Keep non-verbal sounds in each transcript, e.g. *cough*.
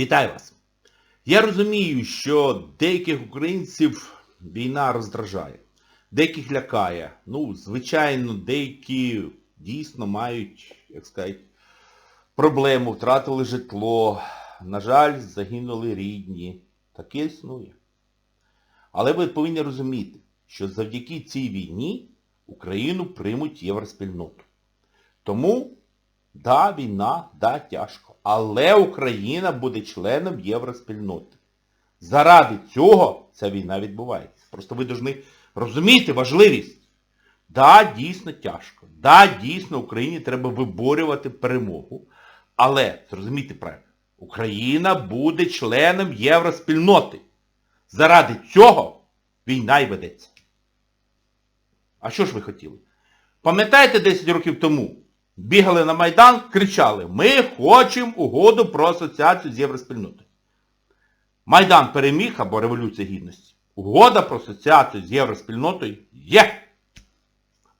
Вітаю вас! Я розумію, що деяких українців війна роздражає, деяких лякає. Ну, звичайно, деякі дійсно мають, як сказати, проблему, втратили житло. На жаль, загинули рідні. Таке існує. Але ви повинні розуміти, що завдяки цій війні Україну приймуть євроспільноту. Тому, да, війна, да, тяжко. Але Україна буде членом євроспільноти. Заради цього ця війна відбувається. Просто ви повинні розуміти важливість. Да, дійсно тяжко. Да, дійсно Україні треба виборювати перемогу. Але, зрозумійте правильно, Україна буде членом євроспільноти. Заради цього війна й ведеться. А що ж ви хотіли? Пам'ятаєте 10 років тому? Бігали на Майдан, кричали, ми хочемо угоду про асоціацію з євроспільнотою. Майдан переміг або Революція Гідності. Угода про асоціацію з євроспільнотою є.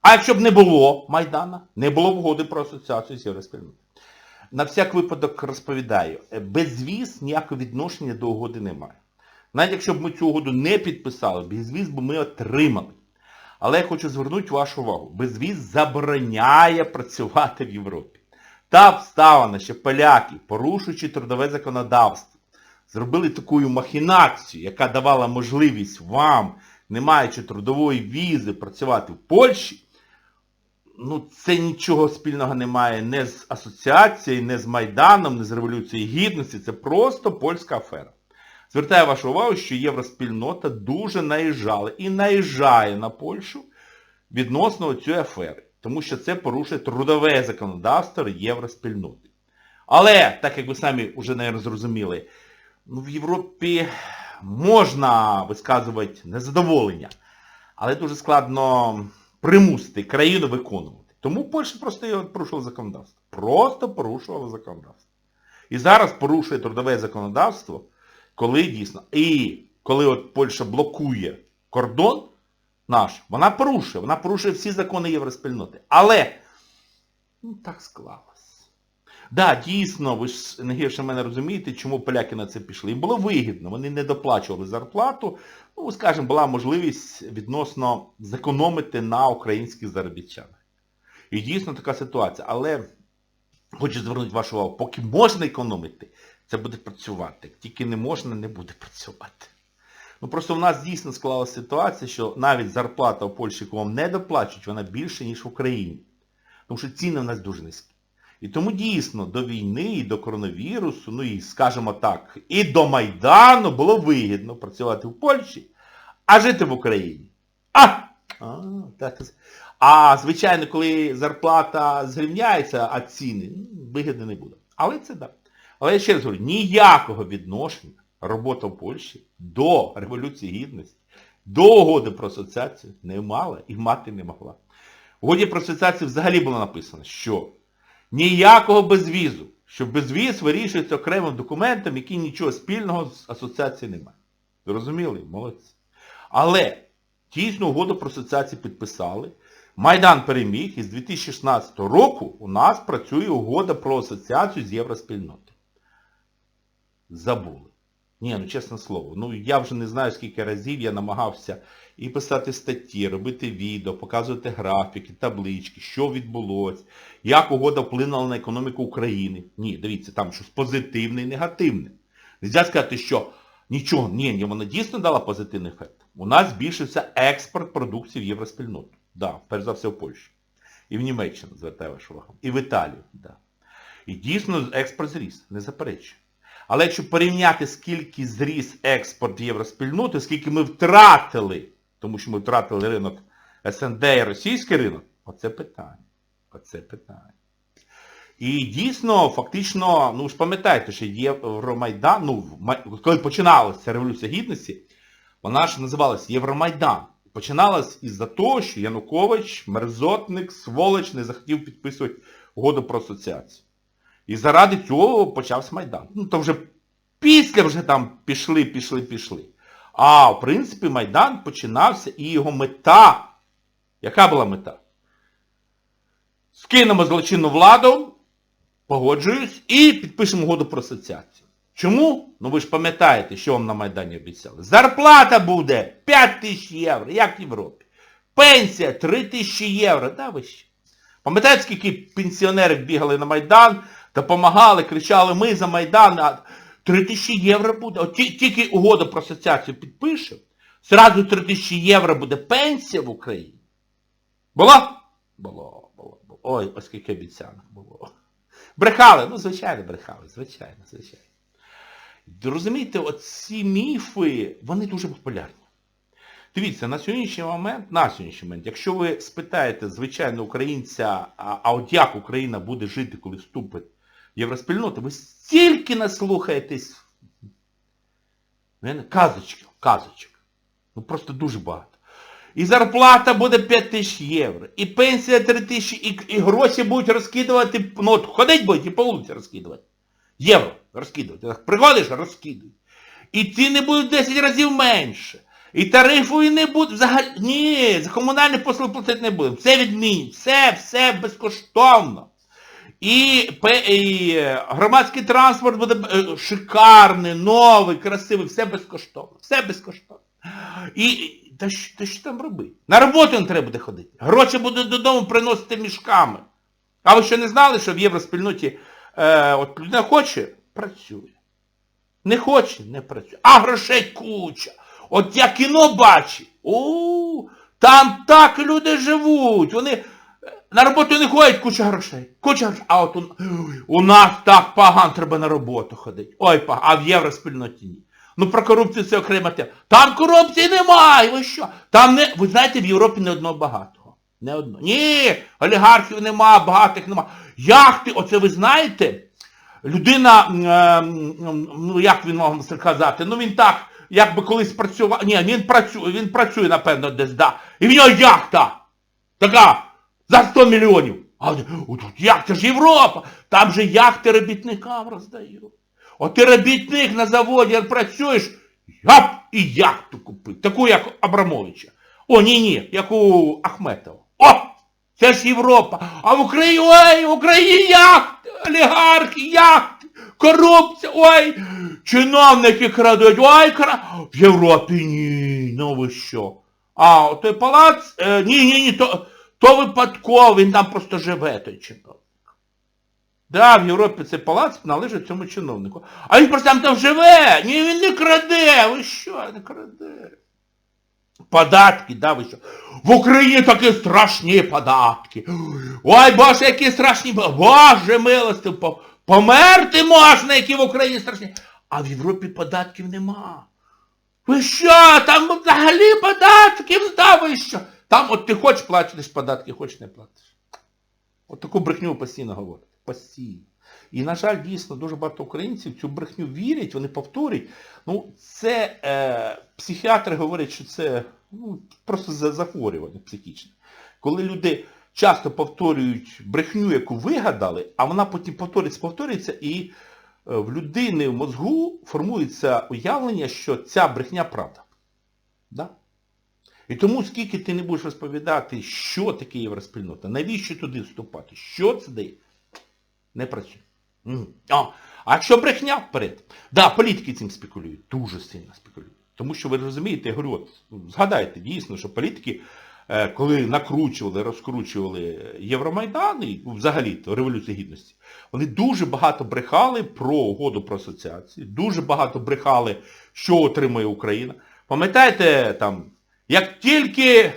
А якщо б не було Майдана, не було б угоди про асоціацію з євроспільнотою. На всяк випадок розповідаю, безвіз ніякого відношення до угоди немає. Навіть якщо б ми цю угоду не підписали, безвіз би ми отримали. Але я хочу звернути вашу увагу. Безвіз забороняє працювати в Європі. Та обставина, що поляки, порушуючи трудове законодавство, зробили таку махінацію, яка давала можливість вам, не маючи трудової візи, працювати в Польщі, ну це нічого спільного немає не з асоціацією, не з Майданом, не з Революцією Гідності, це просто польська афера. Звертаю вашу увагу, що євроспільнота дуже наїжджала і наїжджає на Польщу відносно цієї афери. Тому що це порушує трудове законодавство євроспільноти. Але, так як ви самі вже, мабуть, зрозуміли, ну, в Європі можна висказувати незадоволення, але дуже складно примусити країну виконувати. Тому Польща просто порушила законодавство. Просто порушувала законодавство. І зараз порушує трудове законодавство, коли дійсно. І коли от Польща блокує кордон наш, вона порушує, вона порушує всі закони євроспільноти. Але, ну так склалось. Да, дійсно, ви ж не гірше мене розумієте, чому поляки на це пішли. Їм було вигідно, вони не доплачували зарплату. Ну, скажімо, була можливість відносно зекономити на українських заробітчанах. І дійсно така ситуація. Але хочу звернути вашу увагу, поки можна економити, це буде працювати. Тільки не можна, не буде працювати. Ну просто в нас дійсно склалася ситуація, що навіть зарплата в Польщі, яку вам не доплачують, вона більше, ніж в Україні. Тому що ціни в нас дуже низькі. І тому дійсно до війни і до коронавірусу, ну і, скажімо так, і до Майдану було вигідно працювати в Польщі, а жити в Україні. А! А, а звичайно, коли зарплата зрівняється, а ціни, ну, вигідно не буде. Але це так. Але я ще раз говорю, ніякого відношення робота в Польщі до Революції Гідності, до угоди про асоціацію не мала і мати не могла. В угоді про асоціацію взагалі було написано, що ніякого безвізу, що безвіз вирішується окремим документом, який нічого спільного з асоціацією немає. Зрозуміли? Молодці. Але дійсно угоду про асоціацію підписали. Майдан переміг і з 2016 року у нас працює угода про асоціацію з євроспільнотою. Забули. Ні, ну чесне слово, ну я вже не знаю, скільки разів я намагався і писати статті, робити відео, показувати графіки, таблички, що відбулося, як угода вплинула на економіку України. Ні, дивіться, там щось позитивне і негативне. Нельзя сказати, що нічого, ні, ні, вона дійсно дала позитивний ефект. У нас збільшився експорт продукції в євроспільноту. Да, перш за все в Польщу. І в Німеччину, звертаю вашу увагу. І в Італію. Да. І дійсно експорт зріс, не заперечую. Але якщо порівняти, скільки зріс експорт євроспільноти, скільки ми втратили, тому що ми втратили ринок СНД і російський ринок, оце питання. Оце питання. І дійсно, фактично, ну ж пам'ятаєте, що Євромайдан, ну, коли починалася Революція Гідності, вона ж називалася Євромайдан. Починалась із-за того, що Янукович, мерзотник, сволоч, не захотів підписувати угоду про асоціацію. І заради цього почався Майдан. Ну, то вже після вже там пішли, пішли, пішли. А в принципі Майдан починався і його мета. Яка була мета? Скинемо злочинну владу, погоджуюсь, і підпишемо угоду про асоціацію. Чому? Ну ви ж пам'ятаєте, що вам на Майдані обіцяли. Зарплата буде 5 тисяч євро, як в Європі. Пенсія 3 тисячі євро. Да, ви ще? Пам'ятаєте, скільки пенсіонерів бігали на Майдан, допомагали, кричали ми за Майдан, а 3 тисячі євро буде. От тільки угоду про асоціацію підпишемо, зразу 3 тисячі євро буде пенсія в Україні. Було? Було, було, було. Ой, оскільки обіцянок було. Брехали, ну звичайно брехали, звичайно, звичайно. Розумієте, оці міфи, вони дуже популярні. Дивіться, на сьогоднішній момент, на сьогоднішній момент, якщо ви спитаєте звичайно українця, а от як Україна буде жити, коли вступить в євроспільноту, ви стільки наслухаєтесь казочки, казочок. Ну просто дуже багато. І зарплата буде 5 тисяч євро, і пенсія 3 тисячі, і, і гроші будуть розкидувати, ну от ходить будуть і по вулиці розкидувати. Євро розкидувати. Так Приходиш, розкидують. І ціни будуть 10 разів менше. І тарифу і не буде. Взагалі. Ні, за комунальні послуги платити не будемо. Все відмінять. Все, все безкоштовно. І, і е, громадський транспорт буде е, шикарний, новий, красивий, все безкоштовно. Все безкоштовно. І та, що- та що там робити? На роботу не треба буде ходити. Гроші будуть додому приносити мішками. А ви що не знали, що в євроспільноті е, от людина хоче, працює. Не хоче, не працює. А грошей куча. От я кіно бачу. У, там так люди живуть. Вони на роботу не ходять, куча грошей. Куча грошей. А от у, у нас так погано треба на роботу ходити. Ой, погано. А в євроспільноті ні. Ну про корупцію це окрема тема. Там корупції немає, ви що? Там не. Ви знаєте, в Європі не одного багатого. Не одного. Ні, олігархів нема, багатих нема. Яхти, оце ви знаєте? Людина, ем, ну як він мав сказати, ну він так, якби колись працював. Ні, він працює, він працює, напевно, десь, да. І в нього яхта! Така, за 100 мільйонів. А вони, «О, тут яхта ж Європа! Там же яхти робітникам роздають. От ти робітник на заводі працюєш, яп, і яхту купив. Таку, як Абрамовича. О, ні-ні, як у Ахметова. О! Це ж Європа. А в Україні, ой, в Україні яхти, олігархи, яхти, корупція, ой, чиновники крадуть, ой, кра... В Європі ні, ну ви що? А, той палац, е, ні, ні, ні, то, то випадково, він там просто живе, той чиновник. Да, в Європі цей палац належить цьому чиновнику. А він просто там там живе. Ні, він не краде. Ви що, не краде? Податки, да, ви що? В Україні такі страшні податки. Ой, Боже, які страшні. по- Боже милостив, померти можна, які в Україні страшні. А в Європі податків нема. Ви що? Там взагалі податків, да, ви що? Там от ти хочеш платиш податки, хочеш не платиш. От таку брехню постійно говорять. Постійно. І, на жаль, дійсно, дуже багато українців цю брехню вірять, вони повторюють. Ну, це е, психіатри говорять, що це ну, просто за- захворювання психічне. Коли люди часто повторюють брехню, яку вигадали, а вона потім повторюється, повторюється, і е, в людини в мозгу формується уявлення, що ця брехня правда. Да? І тому, скільки ти не будеш розповідати, що таке євроспільнота, навіщо туди вступати, що це дає, не працює. А, а якщо брехня вперед? Да, політики цим спекулюють, дуже сильно спекулюють. Тому що ви розумієте, я говорю, от, згадайте дійсно, що політики, е, коли накручували, розкручували Євромайдан і взагалі то Революцію Гідності, вони дуже багато брехали про угоду про асоціацію, дуже багато брехали, що отримує Україна. Пам'ятаєте, там, як тільки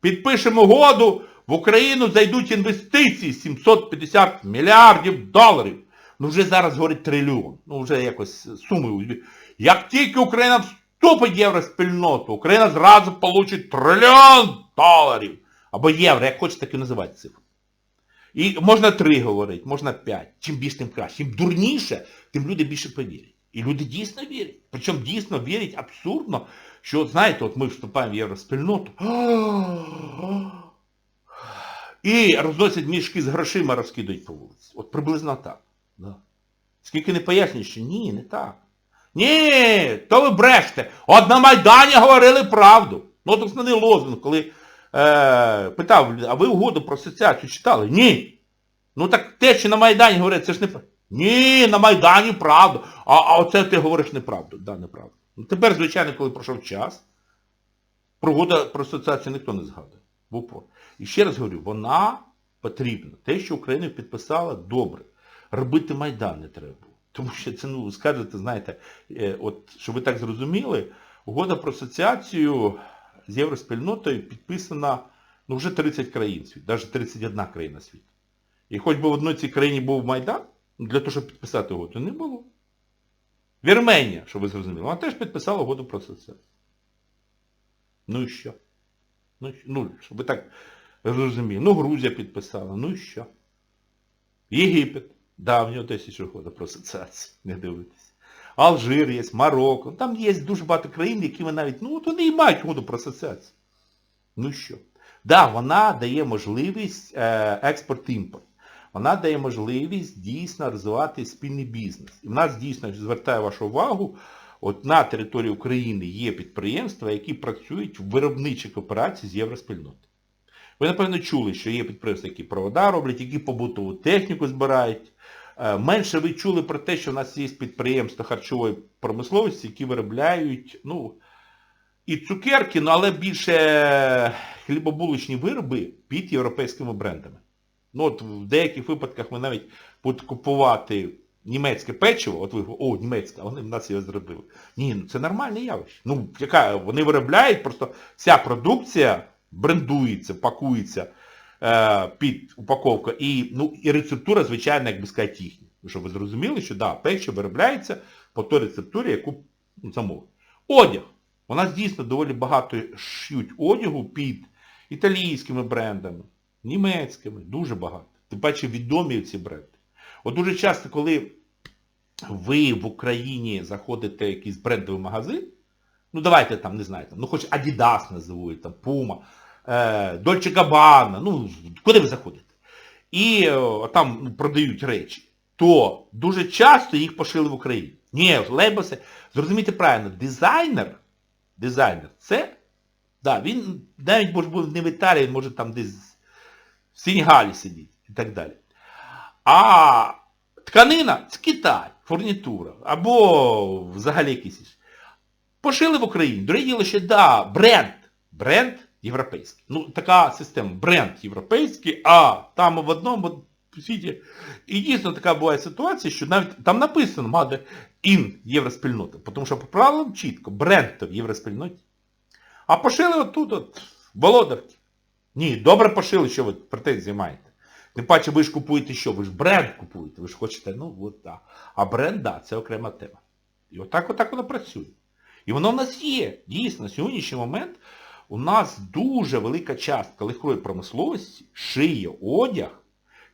підпишемо угоду, в Україну зайдуть інвестиції 750 мільярдів доларів. Ну вже зараз говорить трильйон. Ну вже якось суми. Як тільки Україна вступить в євроспільноту, Україна зразу получить трильйон доларів. Або євро, як хочете, так і називати цифру. І можна три говорити, можна п'ять. Чим більше, тим краще. Чим дурніше, тим люди більше повірять. І люди дійсно вірять. Причому дійсно вірять абсурдно, що, знаєте, от ми вступаємо в євроспільноту. І розносять мішки з грошима, розкидають по вулиці. От приблизно так. Да. Скільки не пояснюєш, що ні, не так. Ні, то ви бреште. От на Майдані говорили правду. Ну, от основний лозунг, коли е, питав, а ви угоду про асоціацію читали? Ні. Ну так те, що на Майдані говорять, це ж не. Ні, на Майдані правда. А, а оце ти говориш неправду. Да, неправда. Ну, тепер, звичайно, коли пройшов час, про угода про асоціацію ніхто не згадує. В упор. І ще раз говорю, вона потрібна. Те, що Україна підписала, добре. Робити Майдан не треба. Тому що це, ну, скажете, знаєте, е, от, щоб ви так зрозуміли, угода про асоціацію з євроспільнотою підписана ну, вже 30 країн світу, навіть 31 країна світу. І хоч би в одній цій країні був Майдан, для того, щоб підписати угоду, не було. Вірменія, щоб ви зрозуміли, вона теж підписала угоду про асоціацію. Ну і що? Ну, ну щоб ви так зрозуміли. Ну, Грузія підписала, ну і що? Єгипет. Да, в нього ще угода про асоціацію, не дивитися. Алжир є, Марокко. Там є дуже багато країн, які ви навіть, ну от вони і мають угоду про асоціацію. Ну що? Да, вона дає можливість е, експорт-імпорт. Вона дає можливість дійсно розвивати спільний бізнес. І в нас дійсно, звертаю вашу увагу, от на території України є підприємства, які працюють в виробничих операцій з євроспільноти. Ви, напевно, чули, що є підприємства, які провода роблять, які побутову техніку збирають. Е, Менше ви чули про те, що в нас є підприємства харчової промисловості, які виробляють, ну, і цукерки, ну, але більше хлібобулочні вироби під європейськими брендами. Ну, от в деяких випадках ми навіть будуть купувати німецьке печиво, от ви о, німецьке, вони в нас його зробили. Ні, ну це нормальне явище. Ну, яка, вони виробляють, просто вся продукція брендується, пакується е, під упаковку. І, ну, і рецептура, звичайно, як би сказати, їхня. Щоб ви зрозуміли, що да, печиво виробляється по той рецептурі, яку ну, замовили. Одяг. У нас дійсно доволі багато шьють одягу під італійськими брендами, німецькими, дуже багато. Тим паче відомі ці бренди. От дуже часто, коли ви в Україні заходите в якийсь брендовий магазин, ну давайте там, не знаю, там, ну хоч Adidas називають, там, Puma, е, Dolce Gabbana, ну, куди ви заходите? І о, там продають речі, то дуже часто їх пошили в Україні. Ні, лейбоси, зрозумійте правильно, дизайнер, дизайнер, це, да, він навіть може бути не в Італії, він може там десь в Сенегалі сидіти і так далі. А тканина це Китай, фурнітура, або взагалі якісь. Пошили в Україні. Друге діло ще, да, бренд. Бренд європейський. Ну, така система. Бренд європейський, а там в одному світі. І дійсно така буває ситуація, що навіть там написано Made in євроспільнота. Тому що по правилам чітко, бренд то в євроспільноті. А пошили отут, от, в Володарці. Ні, добре пошили, що ви претензії маєте. Тим паче ви ж купуєте що? Ви ж бренд купуєте, ви ж хочете, ну от так. А бренд, да, це окрема тема. І отак отак воно працює. І воно в нас є. Дійсно, на сьогоднішній момент у нас дуже велика частка легкої промисловості шиє одяг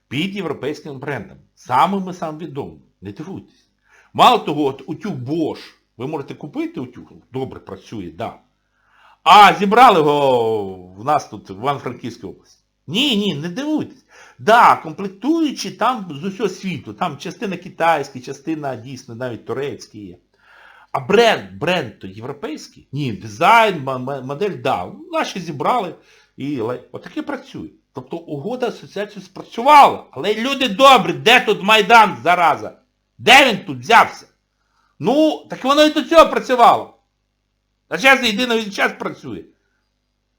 під європейським брендом. Самими сам відомими. Не дивуйтесь. Мало того, от утюг Bosch, ви можете купити утюг, добре працює, так. Да. А зібрали його в нас тут, в Івано-Франківській області. Ні, ні, не дивуйтесь. Да, комплектуючі там з усього світу. Там частина китайська, частина дійсно навіть турецька є. А бренд, бренд то європейський? Ні, дизайн, модель, да. Наші зібрали і отаке працює. Тобто угода асоціації спрацювала. Але люди добрі, де тут Майдан, зараза? Де він тут взявся? Ну, так воно і до цього працювало. А зараз єдиний час працює.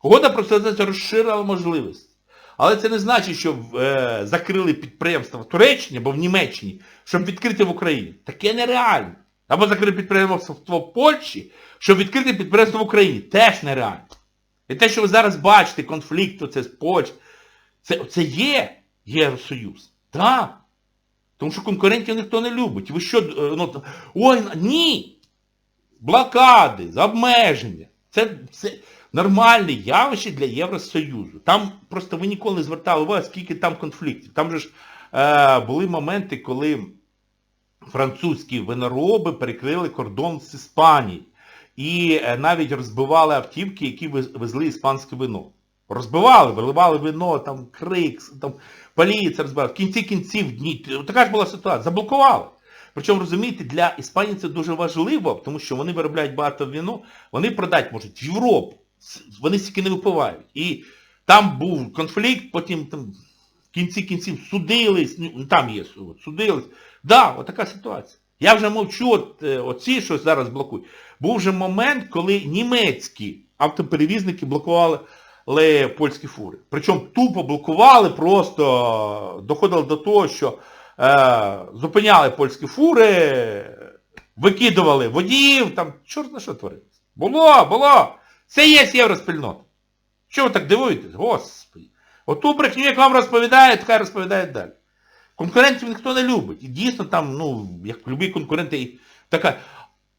Угода про асоціацію розширила можливості. Але це не значить, що е, закрили підприємства в Туреччині або в Німеччині, щоб відкрити в Україні. Таке нереально. Або закрити підприємство в Польщі, щоб відкрити підприємство в Україні. Теж нереально. І те, що ви зараз бачите, конфлікт оце з Польщею, це, це є Євросоюз. Так. Тому що конкурентів ніхто не любить. Ви що, е, ну, ой, ні. Блокади, обмеження. Це, це нормальне явище для Євросоюзу. Там просто ви ніколи не звертали увагу, скільки там конфліктів. Там же ж е, були моменти, коли французькі винороби перекрили кордон з Іспанії. І е, навіть розбивали автівки, які везли іспанське вино. Розбивали, виливали вино, там крик, там поліція розбивала. В кінці кінців дні. Така ж була ситуація. Заблокували. Причому, розумієте, для Іспанії це дуже важливо, тому що вони виробляють багато вино, вони продати можуть в Європу. Вони стільки не випивають. І там був конфлікт, потім там в кінці кінців судились, ну там є суд, судились. Да, отака ситуація. Я вже мовчу, от, е, оці, що зараз блокують. Був вже момент, коли німецькі автоперевізники блокували польські фури. Причому тупо блокували, просто доходило до того, що зупиняли польські фури, викидували водіїв, там чорт на що творилось. Було, було. Це є євроспільнота. Що ви так дивуєтесь? Господи. Оту брехню, як вам розповідають, хай розповідають далі. Конкурентів ніхто не любить. І дійсно там, ну, як любі конкуренти, така.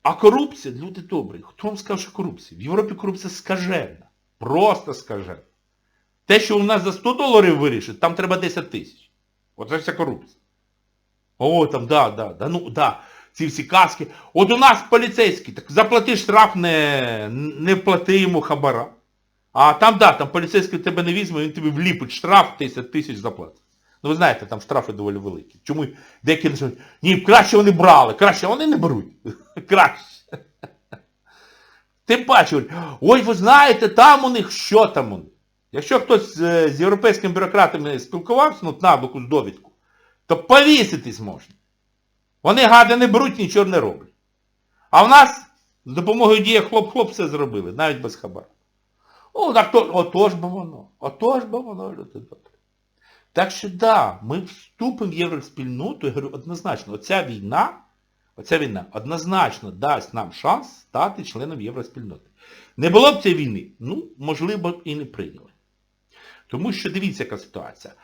А корупція, люди добрі, хто вам сказав, що корупція? В Європі корупція скажена. Просто скажена. Те, що у нас за 100 доларів вирішить, там треба 10 тисяч. Оце вся корупція. О, там, да, да, да, ну, да. Ці всі каски. От у нас поліцейський, так заплати штраф, не, не плати йому хабара. А там, да, там поліцейський тебе не візьме, він тобі вліпить штраф 10 тисяч заплатить. Ну ви знаєте, там штрафи доволі великі. Чому деякі не ні, краще вони брали, краще вони не беруть. *laughs* Краще. Тим паче, ой, ви знаєте, там у них, що там у них. Якщо хтось з, європейськими бюрократами спілкувався, ну, набоку з довідку, то повіситись можна. Вони гади не беруть, нічого не роблять. А в нас з допомогою дії хлоп-хлоп все зробили, навіть без хабара. О, так то, отож бо воно, отож бо воно, люди добрі. Так що да, ми вступимо в євроспільноту, я говорю, однозначно, оця війна, оця війна однозначно дасть нам шанс стати членом євроспільноти. Не було б цієї війни, ну, можливо, і не прийняли. Тому що дивіться, яка ситуація.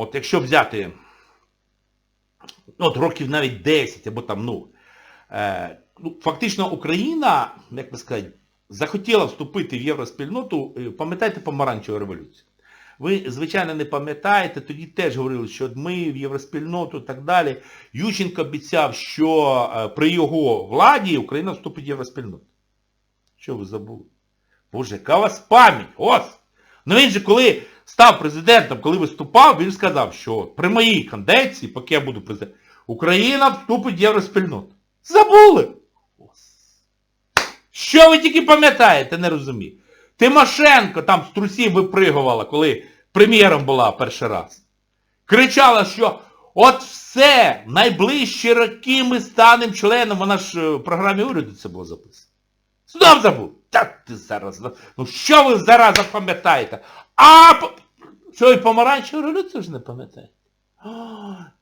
От якщо взяти ну, от років навіть 10, або там, ну, е, ну, фактично Україна, як би сказати, захотіла вступити в євроспільноту, е, пам'ятаєте помаранчеву революцію? Ви, звичайно, не пам'ятаєте, тоді теж говорили, що ми в євроспільноту і так далі. Ющенко обіцяв, що е, при його владі Україна вступить в євроспільноту. Що ви забули? Боже, яка вас пам'ять? Ось! Ну він же коли став президентом, коли виступав, він сказав, що при моїй кандидації, поки я буду президентом, Україна вступить в євроспільноту. Забули! Що ви тільки пам'ятаєте, не розумію. Тимошенко там з трусів випригувала, коли прем'єром була перший раз. Кричала, що от все, найближчі роки ми станемо членом, вона ж е, в програмі уряду це було записано. Знов забув. Так ти зараз. Ну що ви зараз запам'ятаєте? А що і помаранчеву революцію ж не пам'ятаєте?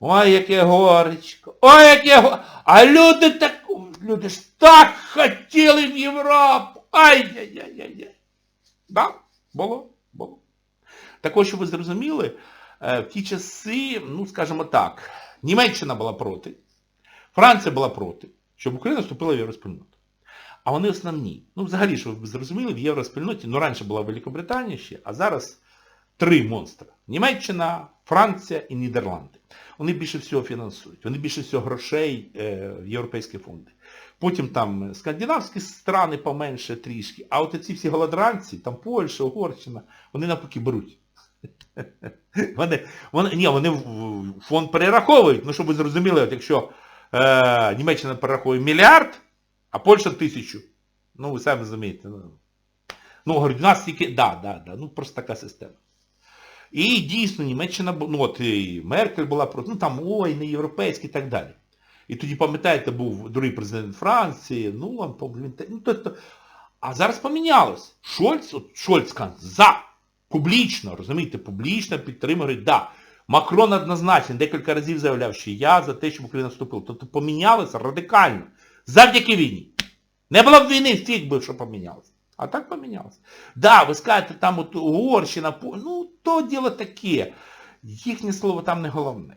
Ой, яке горечко. Ой, яке го... А люди так... Люди ж так хотіли в Європу. Ай-яй-яй-яй. Да, було, було. Також, щоб ви зрозуміли, е, в ті часи, ну, скажімо так, Німеччина була проти, Франція була проти, щоб Україна вступила в євроспільноту. А вони основні. Ну, взагалі, щоб ви зрозуміли, в євроспільноті, ну, раніше була Великобританія ще, а зараз три монстри. Німеччина, Франція і Нідерланди. Вони більше всього фінансують, вони більше всього грошей е, в європейські фонди. Потім там скандинавські страни поменше трішки, а от ці всі голодранці, там Польща, Угорщина, вони навпаки беруть. *laughs* Вони, вони, ні, вони фонд перераховують, ну щоб ви зрозуміли, от якщо е, Німеччина перераховує мільярд, а Польща тисячу. Ну, ви самі розумієте. Ну, ну говорять, у нас тільки, да, да, да, ну просто така система. І дійсно Німеччина, ну от і Меркель була проти, ну там, ой, не європейський і так далі. І тоді, пам'ятаєте, був другий президент Франції, ну, ну, то, то. а зараз помінялось. Шольц, от Шольц каже, за, публічно, розумієте, публічно підтримує, да. Макрон однозначно декілька разів заявляв, що я за те, щоб Україна вступила. Тобто помінялося радикально. Завдяки війні. Не було б війни, фіг би, що помінялося. А так помінялося. Да, ви скажете, там от Угорщина, ну, то діло таке. Їхнє слово там не головне.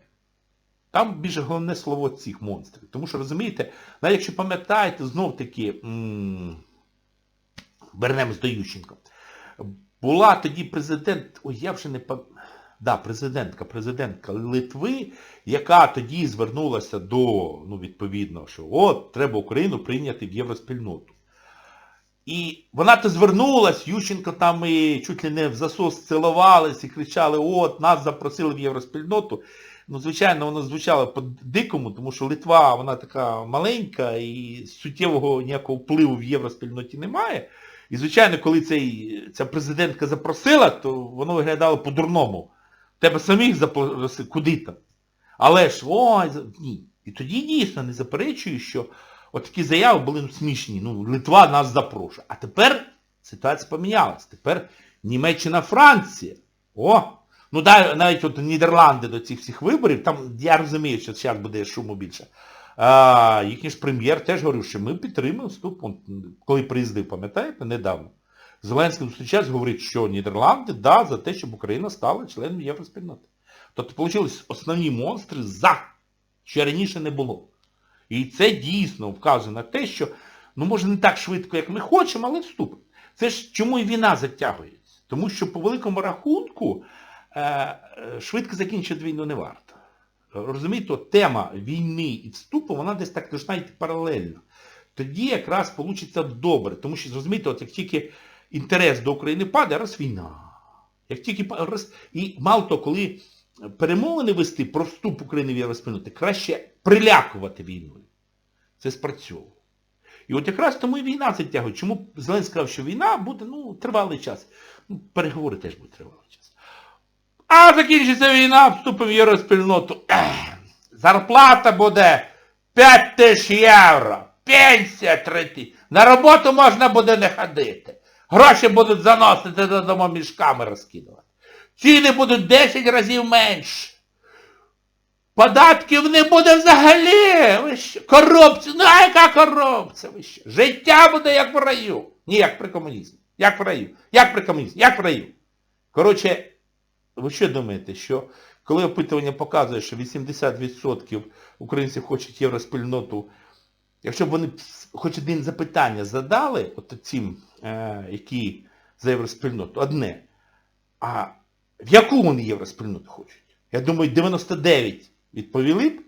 Там більше головне слово цих монстрів. Тому що, розумієте, навіть якщо пам'ятаєте, знов таки, вернемось до Ющенка. Була тоді президент, ой, я вже не пам'ятаю, да, президентка, президентка Литви, яка тоді звернулася до, ну, відповідно, що от, треба Україну прийняти в євроспільноту. І вона то звернулась, Ющенко там і чуть ли не в засос цілувались і кричали, от, нас запросили в євроспільноту. Ну, звичайно, воно звучало по-дикому, тому що Литва, вона така маленька і суттєвого ніякого впливу в євроспільноті немає. І, звичайно, коли цей, ця президентка запросила, то воно виглядало по-дурному. Тебе самих запросили, куди там? Але ж, ой, ні. І тоді дійсно не заперечую, що от такі заяви були смішні. Ну, Литва нас запрошує. А тепер ситуація помінялась. Тепер Німеччина, Франція. О! Ну навіть от Нідерланди до цих всіх виборів, там я розумію, що зараз буде шуму більше. А, їхній ж прем'єр теж говорив, що ми підтримуємо вступ, коли приїздив, пам'ятаєте, недавно. Зеленський зустрічався, говорить, що Нідерланди, да, за те, щоб Україна стала членом євроспільноти. Тобто, вийшли основні монстри за, що раніше не було. І це дійсно вказує на те, що, ну може не так швидко, як ми хочемо, але вступимо. Це ж чому і війна затягується? Тому що по великому рахунку е, швидко закінчити війну не варто. Розумієте, тема війни і вступу, вона десь так должна йти паралельно. Тоді якраз вийде добре. Тому що, розумієте, от як тільки інтерес до України падає, раз війна. Як тільки раз... І мало того, коли перемовини вести про вступ України в Євроспільноти, краще прилякувати війною. Це спрацьовує. І от якраз тому і війна затягує. Чому Зеленський сказав, що війна буде ну, тривалий час. Ну, переговори теж будуть тривалий час. А закінчиться війна, вступимо в євроспільноту. Ех, зарплата буде 5 тисяч євро. Пенсія 3 тисячі. На роботу можна буде не ходити. Гроші будуть заносити додому мішками розкидувати. Ціни будуть 10 разів менше. Податків не буде взагалі. Ви що? Корупція. Ну а яка корупція? Ви що? Життя буде як в раю. Ні, як при комунізмі. Як в раю. Як при комунізмі. Як в раю. Коротше, ви що думаєте, що коли опитування показує, що 80% українців хочуть євроспільноту, якщо б вони хоч один запитання задали, от цим, е, які за євроспільноту, одне, а в яку вони євроспільноту хочуть? Я думаю, 99 відповіли б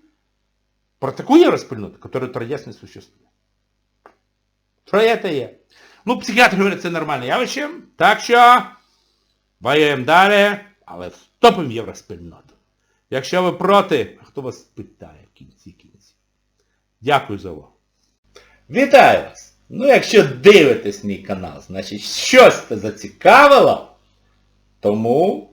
про таку євроспільноту, яка отродясь не существує. Що це є? Ну, психіатр говорить, це нормальне явище. Так що воюємо далі, але вступимо в євроспільноту. Якщо ви проти, хто вас питає в кінці кінці? Дякую за увагу. Вітаю вас! Ну, якщо дивитесь мій канал, значить щось це зацікавило, тому